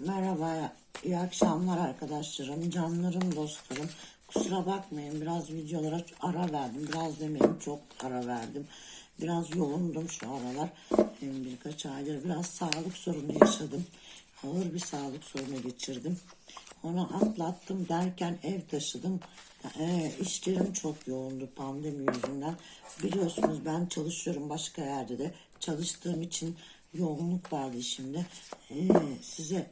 Merhaba, iyi akşamlar arkadaşlarım, canlarım, dostlarım. Kusura bakmayın biraz videolara ara verdim, biraz demeyeyim çok ara verdim. Biraz yoğundum şu aralar. Birkaç aydır biraz sağlık sorunu yaşadım. Ağır bir sağlık sorunu geçirdim. Onu atlattım derken ev taşıdım. E, işlerim çok yoğundu pandemi yüzünden. Biliyorsunuz ben çalışıyorum başka yerde de. Çalıştığım için yoğunluk vardı işimde. E, size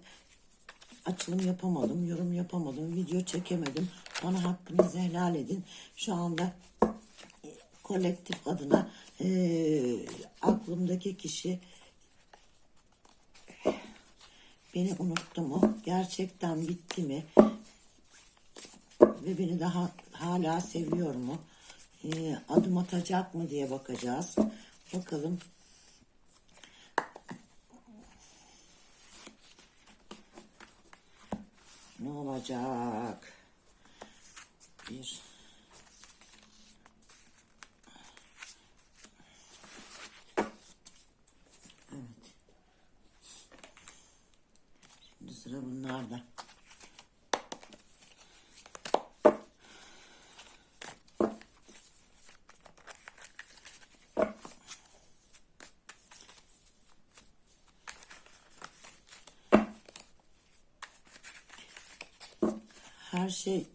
açılım yapamadım, yorum yapamadım, video çekemedim. Bana hakkınızı helal edin. Şu anda e, kolektif adına e, aklımdaki kişi beni unuttu mu? Gerçekten bitti mi? Ve beni daha hala seviyor mu? E, adım atacak mı diye bakacağız. Bakalım. Ne olacak? Bir. Evet. Şimdi sıra bunlarda. Her şey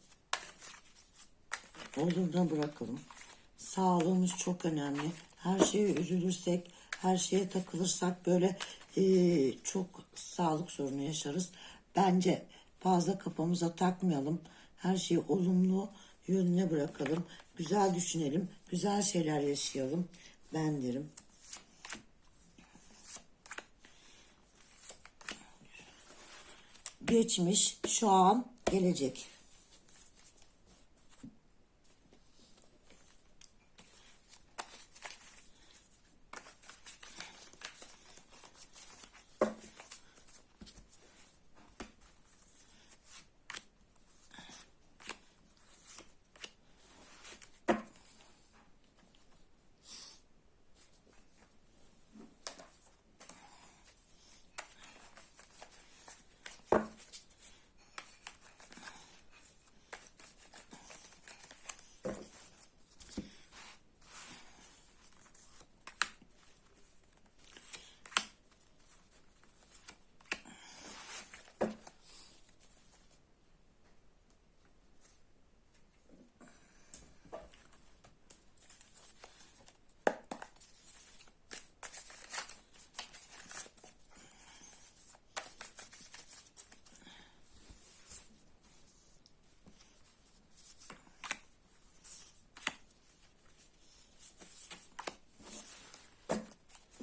oluruna bırakalım. Sağlığımız çok önemli. Her şeye üzülürsek, her şeye takılırsak böyle eee, çok sağlık sorunu yaşarız. Bence fazla kafamıza takmayalım. Her şeyi olumlu yönüne bırakalım. Güzel düşünelim, güzel şeyler yaşayalım. Ben derim. Geçmiş, şu an, gelecek.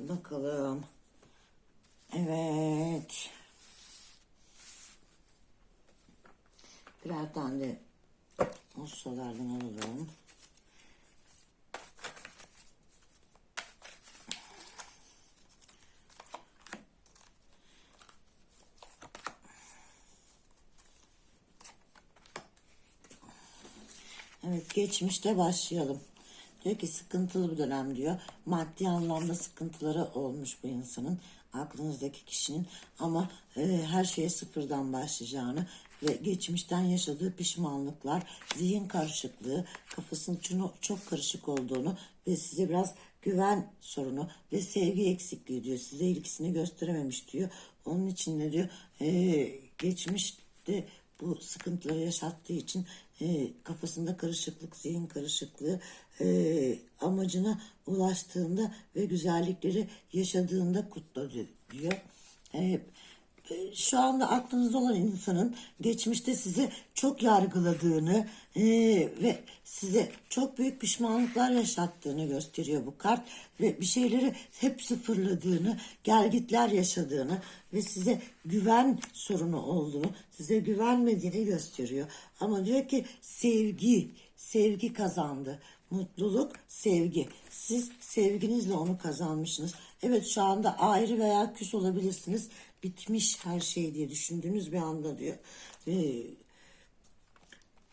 Bakalım. Evet. Birer tane de Ossolardan alalım. Evet geçmişte başlayalım. Diyor ki sıkıntılı bir dönem diyor. Maddi anlamda sıkıntıları olmuş bu insanın. Aklınızdaki kişinin ama e, her şeye sıfırdan başlayacağını ve geçmişten yaşadığı pişmanlıklar, zihin karışıklığı, kafasının çok, karışık olduğunu ve size biraz güven sorunu ve sevgi eksikliği diyor. Size ilgisini gösterememiş diyor. Onun için ne diyor? E, geçmişte bu sıkıntıları yaşattığı için e, kafasında karışıklık, zihin karışıklığı e, amacına ulaştığında ve güzellikleri yaşadığında kutla diyor. E, şu anda aklınızda olan insanın geçmişte sizi çok yargıladığını e, ve size çok büyük pişmanlıklar yaşattığını gösteriyor bu kart ve bir şeyleri hep sıfırladığını, gelgitler yaşadığını ve size güven sorunu olduğunu, size güvenmediğini gösteriyor. Ama diyor ki sevgi, sevgi kazandı. Mutluluk, sevgi. Siz sevginizle onu kazanmışsınız. Evet şu anda ayrı veya küs olabilirsiniz. Bitmiş her şey diye düşündüğünüz bir anda diyor. Ee,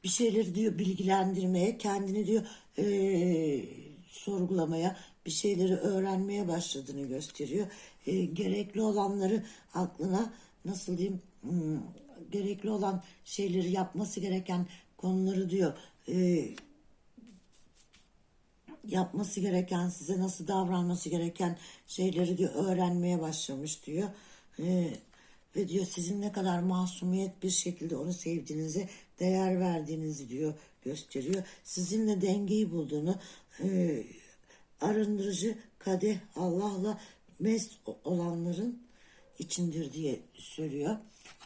bir şeyleri diyor bilgilendirmeye, kendini diyor ee, sorgulamaya, bir şeyleri öğrenmeye başladığını gösteriyor. Ee, gerekli olanları aklına nasıl diyeyim hmm, gerekli olan şeyleri yapması gereken konuları diyor e, yapması gereken size nasıl davranması gereken şeyleri diyor öğrenmeye başlamış diyor. E, ve diyor sizin ne kadar masumiyet bir şekilde onu sevdiğinizi değer verdiğinizi diyor gösteriyor. Sizinle dengeyi bulduğunu e, arındırıcı kadeh Allah'la mest olanların içindir diye söylüyor.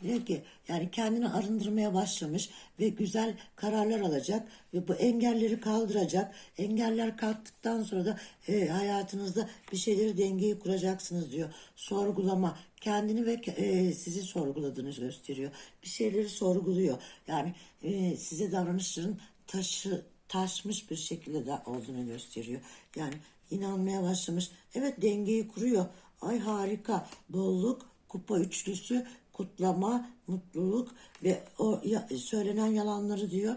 Diyor ki yani kendini arındırmaya başlamış ve güzel kararlar alacak ve bu engelleri kaldıracak. Engeller kalktıktan sonra da e, hayatınızda bir şeyleri dengeyi kuracaksınız diyor. Sorgulama kendini ve e, sizi sorguladığını gösteriyor. Bir şeyleri sorguluyor. Yani e, size davranışların taşı taşmış bir şekilde de olduğunu gösteriyor. Yani inanmaya başlamış. Evet dengeyi kuruyor. Ay harika. Bolluk, kupa üçlüsü, kutlama, mutluluk ve o ya- söylenen yalanları diyor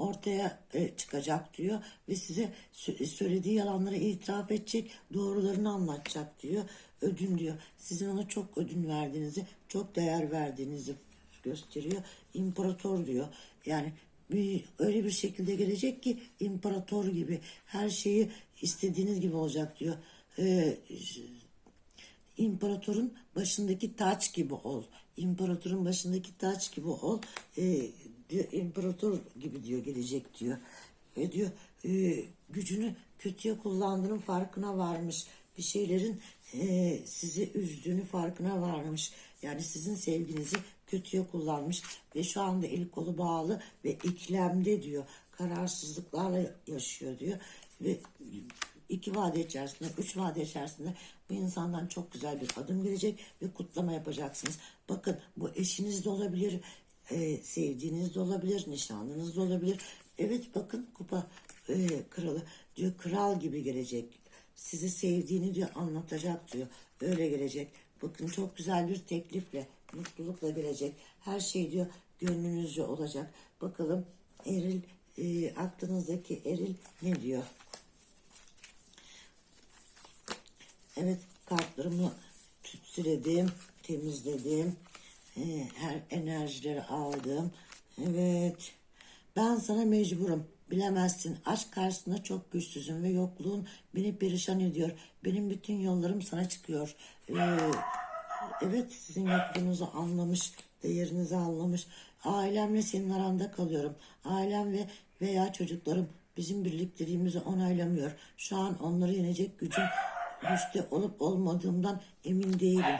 ortaya e, çıkacak diyor ve size sö- söylediği yalanları itiraf edecek, doğrularını anlatacak diyor. Ödün diyor. Sizin ona çok ödün verdiğinizi, çok değer verdiğinizi gösteriyor. İmparator diyor. Yani bir, öyle bir şekilde gelecek ki imparator gibi her şeyi istediğiniz gibi olacak diyor. Ee, İmparatorun başındaki taç gibi ol. İmparatorun başındaki taç gibi ol. Ee, diyor, imparator gibi diyor gelecek diyor. Ve diyor e, gücünü kötüye kullandığının farkına varmış. Bir şeylerin e, sizi üzdüğünü farkına varmış. Yani sizin sevginizi kötüye kullanmış ve şu anda eli kolu bağlı ve iklemde diyor. Kararsızlıklarla yaşıyor diyor ve iki vade içerisinde, üç vade içerisinde bu insandan çok güzel bir adım gelecek ve kutlama yapacaksınız. Bakın bu eşiniz de olabilir, e, sevdiğiniz de olabilir, nişanlınız da olabilir. Evet bakın kupa e, kralı diyor kral gibi gelecek. Sizi sevdiğini diyor anlatacak diyor. Öyle gelecek. Bakın çok güzel bir teklifle, mutlulukla gelecek. Her şey diyor gönlünüzce olacak. Bakalım eril, e, aklınızdaki eril ne diyor? Evet kartlarımı tütsüledim, temizledim. Ee, her enerjileri aldım. Evet. Ben sana mecburum. Bilemezsin. Aşk karşısında çok güçsüzüm ve yokluğun beni perişan ediyor. Benim bütün yollarım sana çıkıyor. Ee, evet sizin yokluğunuzu anlamış, değerinizi anlamış. Ailemle senin aranda kalıyorum. Ailem ve veya çocuklarım bizim birlikteliğimizi onaylamıyor. Şu an onları yenecek gücüm güçte olup olmadığımdan emin değilim.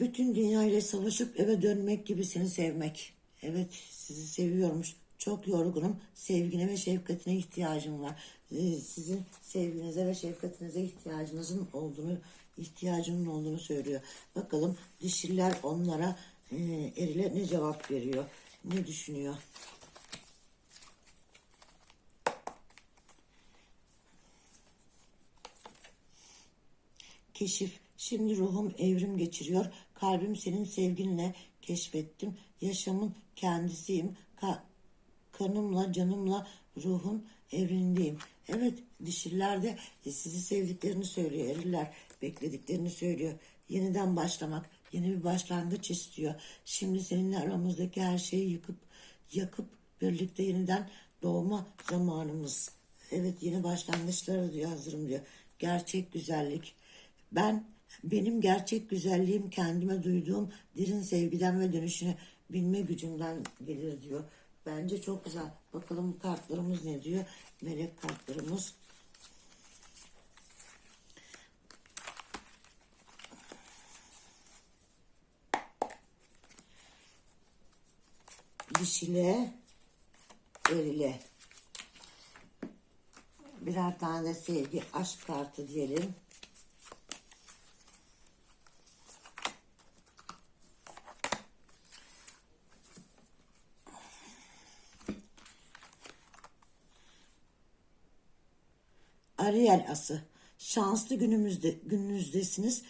Bütün dünya ile savaşıp eve dönmek gibi seni sevmek. Evet sizi seviyormuş. Çok yorgunum. Sevgine ve şefkatine ihtiyacım var. Ee, sizin sevginize ve şefkatinize ihtiyacınızın olduğunu ihtiyacının olduğunu söylüyor. Bakalım dişiller onlara e, erile ne cevap veriyor? Ne düşünüyor? Keşif. Şimdi ruhum evrim geçiriyor. Kalbim senin sevginle keşfettim. Yaşamın kendisiyim. Ka- kanımla, canımla, ruhun evrenindeyim. Evet, dişiller de sizi sevdiklerini söylüyor. Eriller beklediklerini söylüyor. Yeniden başlamak, yeni bir başlangıç istiyor. Şimdi seninle aramızdaki her şeyi yıkıp, yakıp birlikte yeniden doğma zamanımız. Evet, yeni başlangıçlara diyor hazırım diyor. Gerçek güzellik. Ben benim gerçek güzelliğim kendime duyduğum derin sevgiden ve dönüşünü bilme gücümden gelir diyor. Bence çok güzel. Bakalım kartlarımız ne diyor? Melek kartlarımız. Dişile, erile. Birer tane sevgi, aşk kartı diyelim. Ariel ası. Şanslı günümüzde gününüzdesiniz.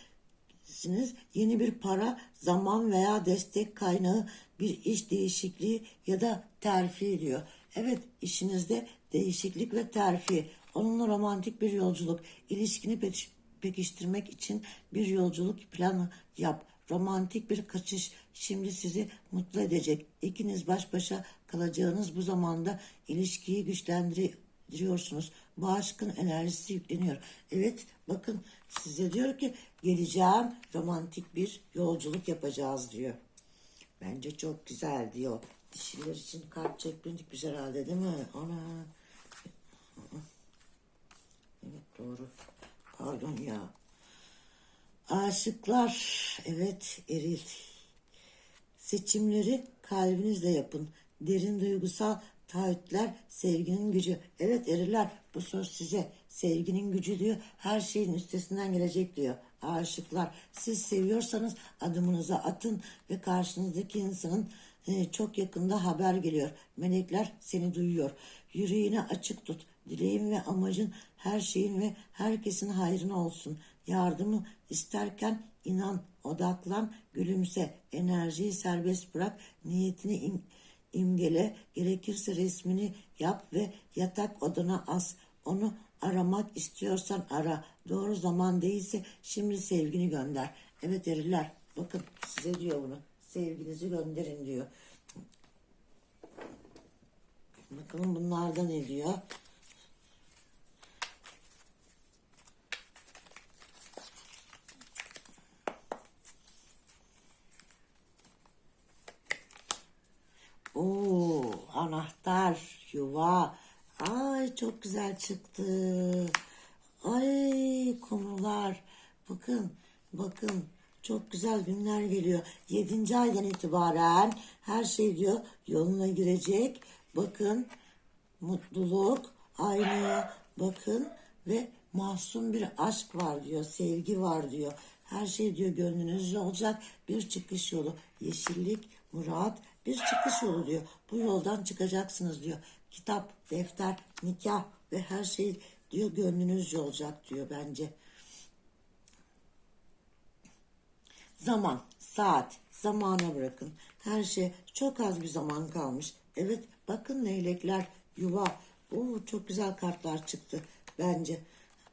Siniz. Yeni bir para, zaman veya destek kaynağı, bir iş değişikliği ya da terfi diyor. Evet, işinizde değişiklik ve terfi. Onunla romantik bir yolculuk, ilişkini pek, pekiştirmek için bir yolculuk planı yap. Romantik bir kaçış şimdi sizi mutlu edecek. İkiniz baş başa kalacağınız bu zamanda ilişkiyi güçlendiriyorsunuz. Bu aşkın enerjisi yükleniyor. Evet bakın size diyor ki geleceğim romantik bir yolculuk yapacağız diyor. Bence çok güzel diyor. Dişiler için kart çekmedik biz herhalde değil mi? Ana. Evet doğru. Pardon ya. Aşıklar. Evet eril. Seçimleri kalbinizle yapın. Derin duygusal taahhütler sevginin gücü. Evet eriller bu söz size. Sevginin gücü diyor. Her şeyin üstesinden gelecek diyor. Aşıklar siz seviyorsanız adımınıza atın ve karşınızdaki insanın e, çok yakında haber geliyor. Melekler seni duyuyor. Yüreğini açık tut. Dileğin ve amacın her şeyin ve herkesin hayrına olsun. Yardımı isterken inan, odaklan, gülümse, enerjiyi serbest bırak, niyetini im- imgele, gerekirse resmini yap ve yatak odana as. Onu aramak istiyorsan ara. Doğru zaman değilse şimdi sevgini gönder. Evet eriller, bakın size diyor bunu. Sevginizi gönderin diyor. Bakalım bunlarda ne diyor? Oo, anahtar, yuva. Ay çok güzel çıktı. Ay konular. Bakın, bakın. Çok güzel günler geliyor. Yedinci aydan itibaren her şey diyor yoluna girecek. Bakın mutluluk, aynaya bakın ve masum bir aşk var diyor, sevgi var diyor. Her şey diyor gönlünüzce olacak bir çıkış yolu. Yeşillik, murat, bir çıkış yolu diyor. Bu yoldan çıkacaksınız diyor. Kitap, defter, nikah ve her şey diyor gönlünüzce olacak diyor bence. Zaman, saat, zamana bırakın. Her şey çok az bir zaman kalmış. Evet bakın leylekler, yuva. Oo, çok güzel kartlar çıktı bence.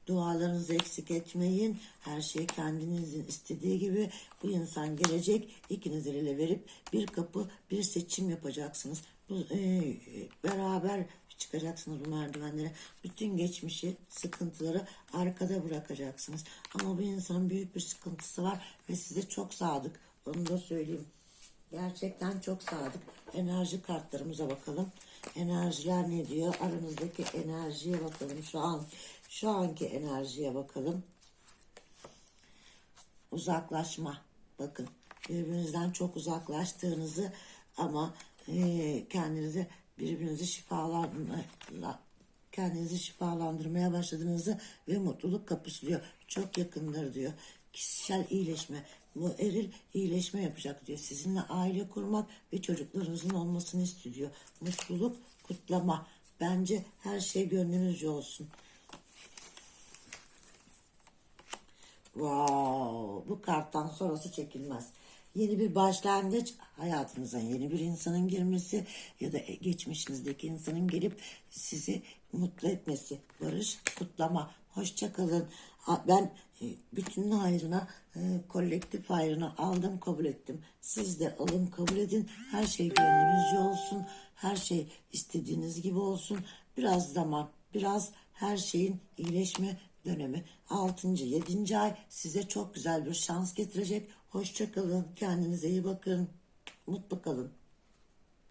Dualarınızı eksik etmeyin. Her şey kendinizin istediği gibi bu insan gelecek. İkiniz el ele verip bir kapı bir seçim yapacaksınız. Bu, e, beraber çıkacaksınız bu merdivenlere. Bütün geçmişi, sıkıntıları arkada bırakacaksınız. Ama bu insanın büyük bir sıkıntısı var ve size çok sadık. Onu da söyleyeyim. Gerçekten çok sadık. Enerji kartlarımıza bakalım. Enerjiler ne diyor? Aranızdaki enerjiye bakalım. Şu an şu anki enerjiye bakalım. Uzaklaşma. Bakın birbirinizden çok uzaklaştığınızı ama e, kendinizi birbirinizi şifalandırma kendinizi şifalandırmaya başladığınızı ve mutluluk kapısı diyor. Çok yakındır diyor. Kişisel iyileşme. Bu eril iyileşme yapacak diyor. Sizinle aile kurmak ve çocuklarınızın olmasını istiyor. Mutluluk, kutlama. Bence her şey gönlünüzce olsun. Wow, bu karttan sonrası çekilmez. Yeni bir başlangıç hayatınıza yeni bir insanın girmesi ya da geçmişinizdeki insanın gelip sizi mutlu etmesi. Barış, kutlama. Hoşça kalın. Ha, Ben e, bütün hayrına, e, kolektif hayrına aldım, kabul ettim. Siz de alın, kabul edin. Her şey gönlünüzce olsun. Her şey istediğiniz gibi olsun. Biraz zaman, biraz her şeyin iyileşme dönemi 6. 7. ay size çok güzel bir şans getirecek. Hoşça kalın. Kendinize iyi bakın. Mutlu kalın.